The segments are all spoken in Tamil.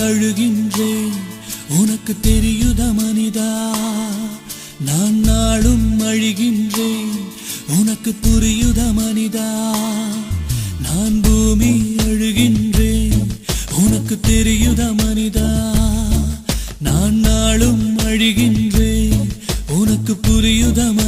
அழுகின்றேன். உனக்கு தெரியுத மனிதா? நான் நாளும் அழுகின்றேன். உனக்கு புரியுத மனிதா? நான் பூமி அழுகின்றேன். உனக்கு தெரியுத மனிதா? நான் நாளும் அழுகின்றேன். உனக்கு புரியுதா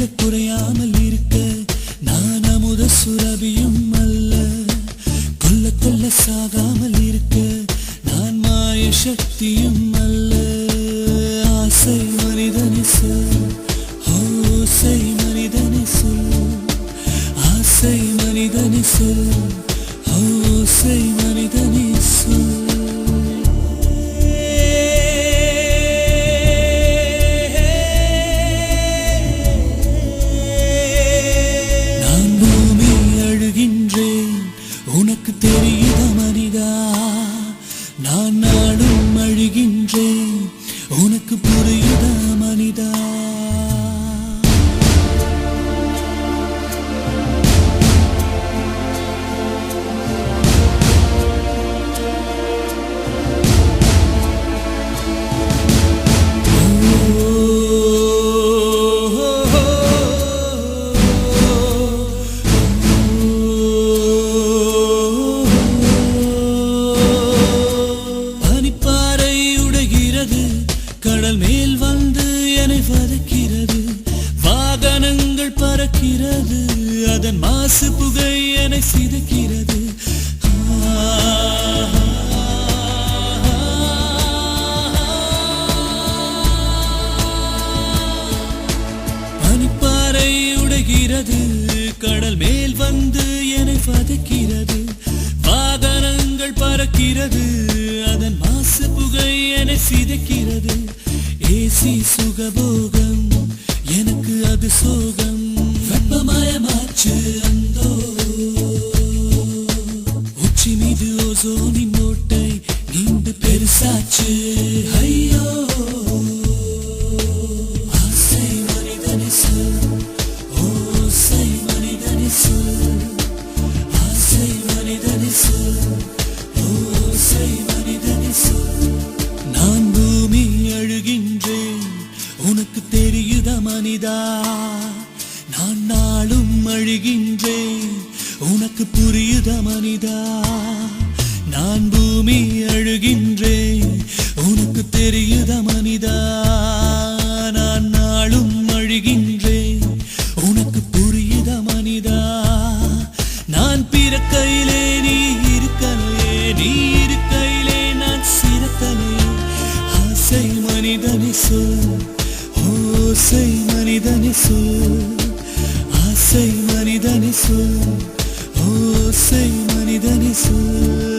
அள்ள குறையாமல் இருக்க நான் அமுத சுரபியும் அல்ல. கொல்ல கொல்ல சாகாமல் இருக்க நான் மாய சக்தியும் அல்ல. வாகனங்கள் பறக்கிறது. அதன் மாசு புகை என சிதைக்கிறது பனிப்பாறை உடைகிறது. கடல் மேல் வந்து என்னை பதைக்கிறது வாகனங்கள் பறக்கிறது. அதன் மாசு புகை என சிதைக்கிறது ஏசி சுகபோகம் അത് സുഖം. വെപ്പമായ புரியுத மனிதா நான் பூமி அழுகின்றேன். உனக்கு தெரியுத மனிதா நான் நாளும் அழுகின்றேன். உனக்கு புரியுத மனிதா நான் பிறக்கையிலே நீ இருக்கலே நீ இருக்கையிலே நான் சிறக்கலே. ஆசை மனிதனே சொல் ஓசை மனிதனே சொல் ஆசை மனிதனே சொல். ஓசை மனிதனே சொல்